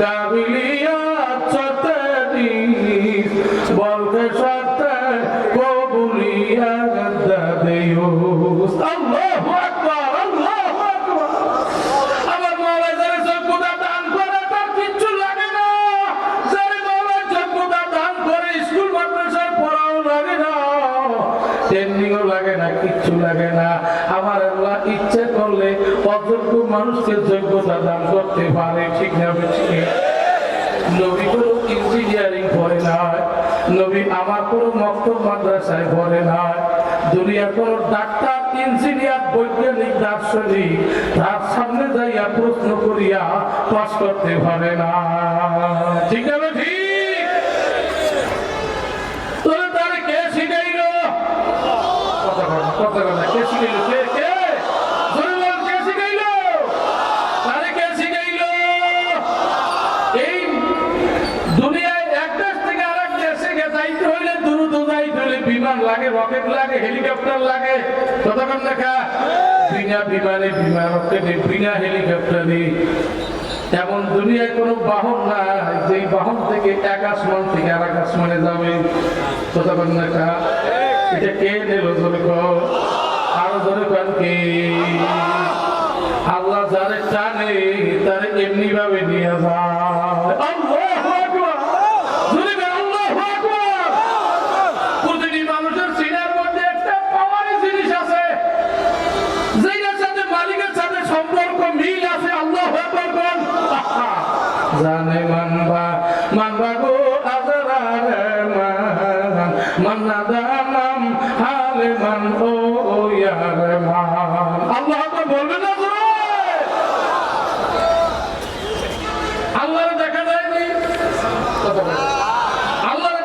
কাবিলিয়াত মানুষকে যোগ্যতা দান করতে পারে, ঠিক না ঠিক নবী কোনো ইঞ্জিনিয়ারিং পড়ে নাই, নবী আমার কোনো মক্তব মাদ্রাসায় পড়ে নাই, দুনিয়ার কোন ডাক্তার ইঞ্জিনিয়ার বৈজ্ঞানিক, দার্শনিক তার সামনে যাইয়া প্রশ্ন করিয়া পাশ করতে পারে না। ঠিক আছে ঠিক তোরে তারে কে শিখাইল কথা কথা কথা কথা কে শিখাইল কে কে জোরে বল, কে শিখাইল তারে কে শিখাইল এই দুনিয়ায় এক দেশ থেকে আরেক দেশে গে যাইতে হইলে দ্রুত যাইতে হইলে বিমান লাগে রকেট লাগে হেলিকপ্টার লাগে কতক্ষণ দেখা, বিনা বিমানে বিমান বিনা হেলিকপ্টারে। এমন দুনিয়ায় কোনো বাহন নাই যে বাহন থেকে এক আসমান থেকে আর এক আসমানে যাবে। কতক্ষণ দেখা, এটা কে নিল জোরে আরও জোরে কে? আল্লাহ যারে টানে, তারে এমনি ভাবে আল্লাহরে দেখা যায়নি।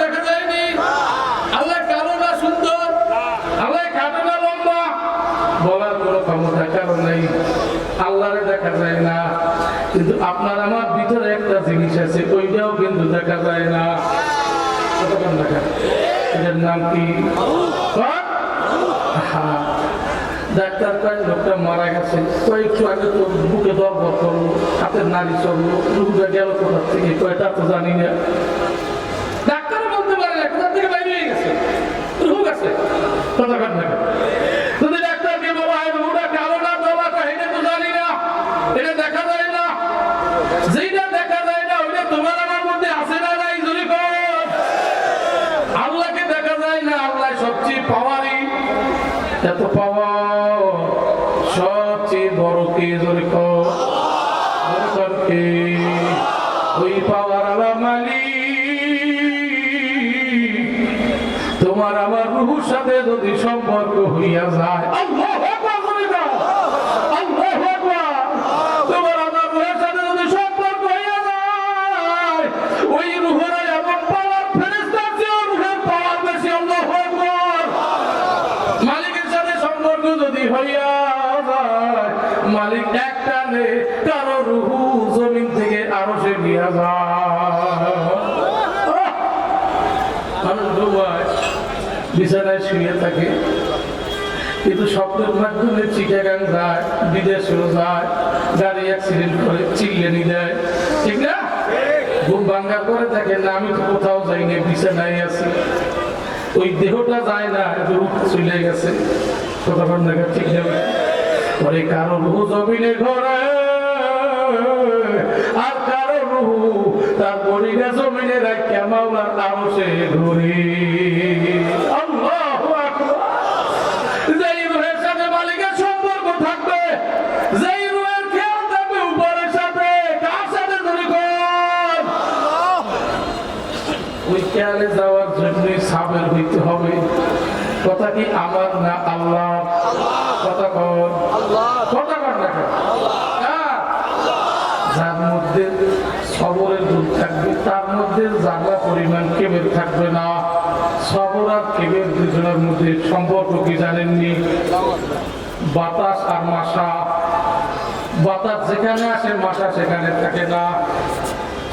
দেখা যায়নি। আল্লাহ কালো না সুন্দর। আল্লাহ খাটো না বলার কোনো ক্ষমতা কারণ নেই। আল্লাহরে দেখা যায় না। কিন্তু আপনার আমার ভিতরে একটা জিনিস আছে, ওইটাও কিন্তু দেখা যায় না। কতক্ষণ দেখা এটার নাম কি। ডাক্তার কয়, লোকটা মারা গেছে। কয়েকটু আগে তো বুকে দরবার করল হাতের নারী চলল রুগটা গেল কোথার থেকে? কয়টা তো জানি না। ডাক্তার বলতে পারে না, কোথা থেকে বাইরে হয়ে গেছে? রোগ আছে। কতক্ষণ দেখা সবচেয়ে বড় কে কিন্তু স্বপ্নের মাধ্যমে চিটাগাং যায়, বিদেশেও যায়, গাড়ি অ্যাক্সিডেন্ট করে চিল্লেনি দেয় ঠিক না? ঘুম ভাঙ্গা করে থাকে না, আমি তো কোথাও যাইনি বিছানায় আছি। ওই দেহটা যায় না রূপ চলে গেছে। কতক্ষণ দেখা ঠিক যাবে পরে কারও রুহু জমিনে ঘরে, আর কারও রুহু তার বডিটা জমিনে রাখিয়া মাওলার আরও সে ঘুরি সাবের হইতে হবে। কথা কি আমার না আল্লাহ? কথা কর কথা কর না হ্যাঁ। যার মধ্যে সবরের দুধ থাকবে, তার মধ্যে জাগা পরিমাণ কেবের থাকবে না। সবর আর কেবের দুজনের মধ্যে সম্পর্ক কি জানেননি? বাতাস আর মাসা বাতাস যেখানে আসে মাসা সেখানে থাকে না।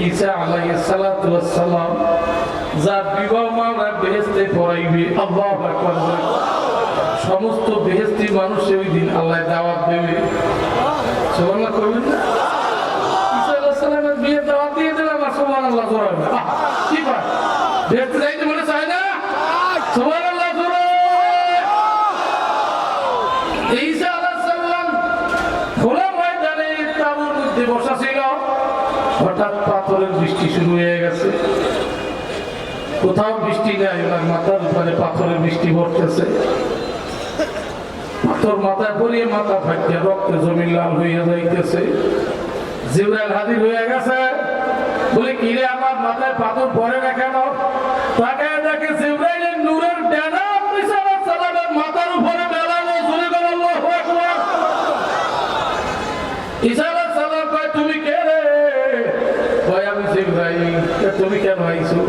ঈসা আলাইহিস সালাতু ওয়াস সালাম যার বিবাহ মামলা বেহেশতে পড়াইবে, আল্লাহু আকবার। সমস্ত বেহেস্তি মানুষ ওই দিন আল্লাহ দাওয়াত দেবে সুবহানাল্লাহ করবেন না ঈসা আলাইহিস সালামের বিয়ে দাওয়াত দিয়ে দিলাম আর সুবহানাল্লাহ জোরাবে আহ, কি পায় বেহেশতে যাইতে মনে চায় না সুবহানাল্লাহ জোরে ঈসা আলাইহিস সালাম খোলা ময়দানে তাঁবুর মধ্যে বসা ছিল হঠাৎ পাথরের বৃষ্টি শুরু হয়ে গেছে। কোথাও বৃষ্টি নেই ওনার মাথার উপরে পাথরের বৃষ্টি পড়তেছে। পাথর মাথায় পড়িয়ে মাথা ফাটিয়ে রক্তে জমি লাল হইয়া যাইতেছে। জিবরাইল হাজির হয়ে গেছে। বলে, কি রে আমার মাথায় পাথর পড়ে না কেন? তাকে দেখে জিবরাইলের নূরের ডানা মাথার উপরে জোরে করে আল্লাহু আকবার ঈসা আলাইহিস সালাম কয় তুমি কে রে কয় আমি জিবরাইল কে তুমি কেন আইছো?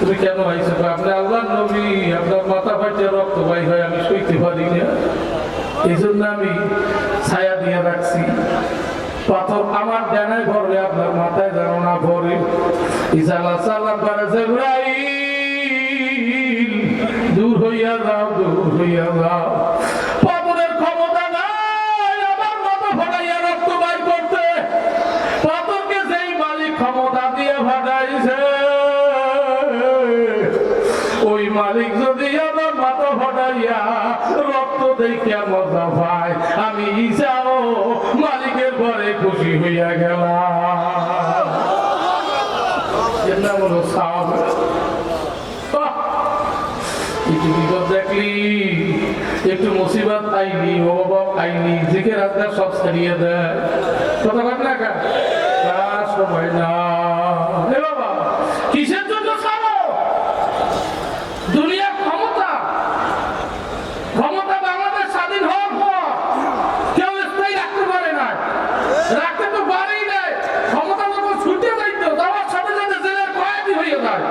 তুমি কেন আইছো? আপনি আল্লাহর নবী আপনার মাথা ফাটিয়ে রক্ত বাই হয় আমি সইতে পারি না। এই জন্য আমি ছায়া দিয়ে রাখছি। পাথর আমার আপনার মাথায় যেন না ভরে। জিবরাইল, দূর হইয়া যাও, দূর হইয়া যাও। ফাটাইছে ওই মালিক যদি আমার মাথা ফাটাইয়া রক্ত দেখিয়া মজা পায়, আমি ইসাও মালিকের পরে খুশি হইয়া গেলাম। একটু বিপদ দেখলি একটু মুসিবত আইনি অভাব আইনি জিকে রাস্তা সব ছাড়িয়ে দেয় কথা বল না কা তার সময় না এ বাবা কিসের জন্য ছাড়ো দুনিয়ার ক্ষমতা ক্ষমতা বাংলাদেশ স্বাধীন হওয়ার পর কেউ স্থায়ী রাখতে পারে না রাখতে তো পারেই নাই ক্ষমতা যখন ছুটে যাইতো যাওয়ার সাথে সাথে জেলের কয়েদি হয়ে যায়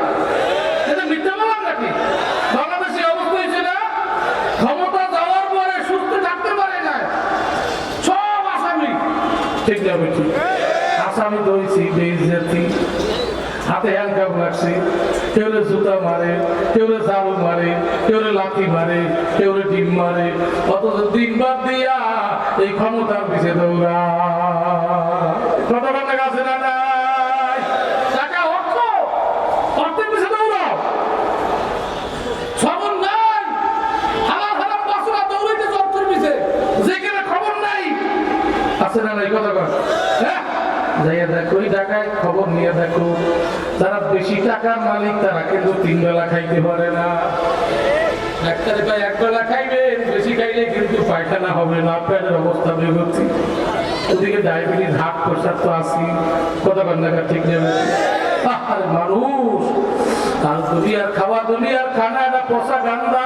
এটা মিথ্যা বলার নাকি বাংলাদেশে অবস্থা হয়েছে না ক্ষমতা যাওয়ার পরে সুস্থ থাকতে পারে না সব আসামি ঠিক যাবে ঠিক। হাতে হ্যান্ডকাপ লাগছে। কেউ রে জুতা মারে, কেউ রে ঝাড়ু মারে কেউরে লাঠি মারে, কেউ রে ডিম মারে। অথচ দিন বাদ দিয়া এই ক্ষমতার পিছিয়ে দৌড়া। কত টাকা আছে না নাই টাকা অর্থ অর্থের পিছে দৌড়াও খবর নাই হালাল হালাল বাসনা দৌড়াইতে অর্থের পিছে যেখানে খবর নাই আছে না নাই, কথা কর হ্যাঁ? যাইয়া দেখো ঢাকায় খবর নিয়ে দেখো, যারা বেশি টাকার মালিক, তারা কিন্তু তিন বেলা খাইতে পারে না। ডাক্তার কয় এক বেলা বেশি খাইলে কিন্তু পায়খানা হবে না, পেটের অবস্থা বেরোচ্ছি ওদিকে ডায়াবেটিস হার্ট প্রেশার তো আসি কথা না ঠিক আরে মানুষ আর দুনিয়ার খাওয়া দুনিয়ার খানা এটা গান্দা।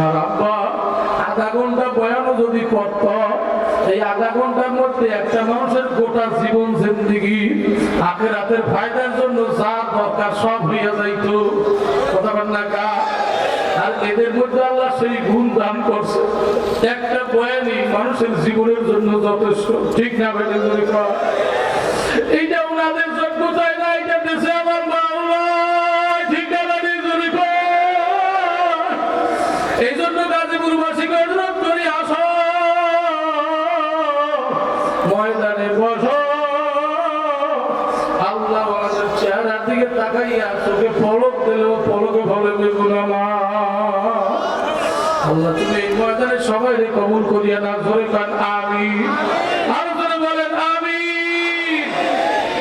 ওনার আব্বা, আধা ঘণ্টা বয়ানও যদি করত, এই আধা ঘণ্টার মধ্যে একটা মানুষের গোটা জীবন জিন্দিগি আখের হাতের ফায়দার জন্য যা দরকার সব হইয়া যাইত। কথা না আর এদের মধ্যে আল্লাহ সেই গুণ দান করছে। একটা বয়ানই মানুষের জীবনের জন্য যথেষ্ট। ঠিক না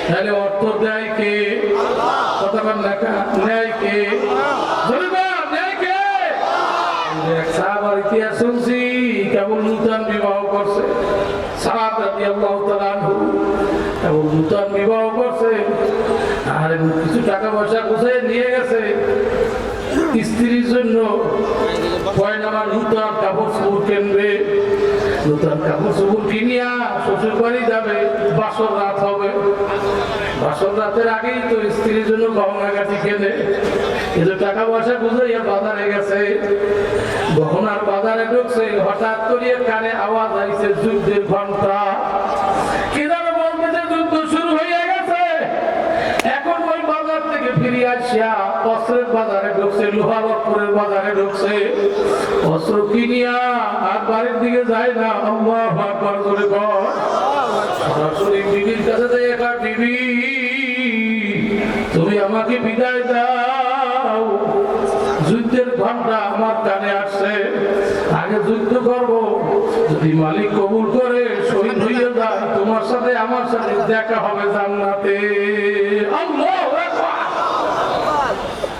তাহলে অর্থ দেয় কে? কথা না নেয় কে? ইতিহাস শুনছি, কেবল নূতন বিবাহ করছে। কেবল নূতন বিবাহ করছে। আর কিছু টাকা পয়সা গুছিয়ে নিয়ে গেছে। জন্য নূতন কিনবে? শ্বশুর বাড়ি যাবে, বাসর রাত হবে। বাসর রাতের আগেই তো স্ত্রীর জন্য গহনাগাটি কেনে। কিন্তু টাকা পয়সা বুঝাইয়া বাজারে গেছে। গহনার বাজারে ঢুকছে, হঠাৎ করিয়া কানে আওয়াজ আইছে, যুদ্ধের ঘণ্টা শুরু হয়ে গেছে। এখন ওই বাজার থেকে ফিরে আসিয়া অস্ত্রের বাজারে ঢুকছে লোহা লক্করের বাজারে ঢুকছে। অস্ত্র কিনিয়া আর বাড়ির দিকে যায় না। করে কর। সরাসরি বিবির কাছে আমাকে বিদায় দাও। যুদ্ধের ঘণ্টা আমার কানে আসছে আগে যুদ্ধ করব। যদি মালিক কবুল করে শহীদ হইয়া যায় তোমার সাথে আমার সাথে দেখা হবে জান্নাতে। আল্লাহু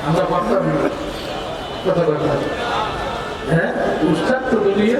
আমরা পারতাম। কথা কথা হ্যাঁ? উস্তাদ তো দুনিয়া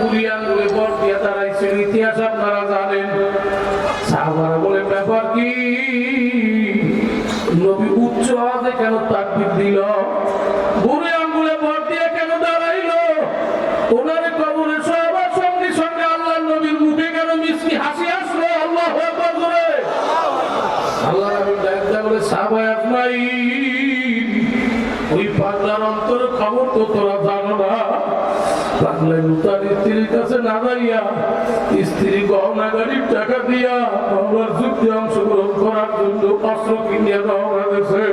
বুড়ি আঙ্গুলে দিয়ে দাঁড়াইছেন ইতিহাস আপনারা জানেন। সাহাবারা বলে ব্যাপার কি? নবী উচ্চ আওয়াজে কেন তাকবির দিল? নূতন স্ত্রীর কাছে না দাঁড়িয়া স্ত্রী গহনা টাকা দিয়া বাংলার যুদ্ধে অংশগ্রহণ করার জন্য অস্ত্র কিনিয়া রওনা দিয়েছে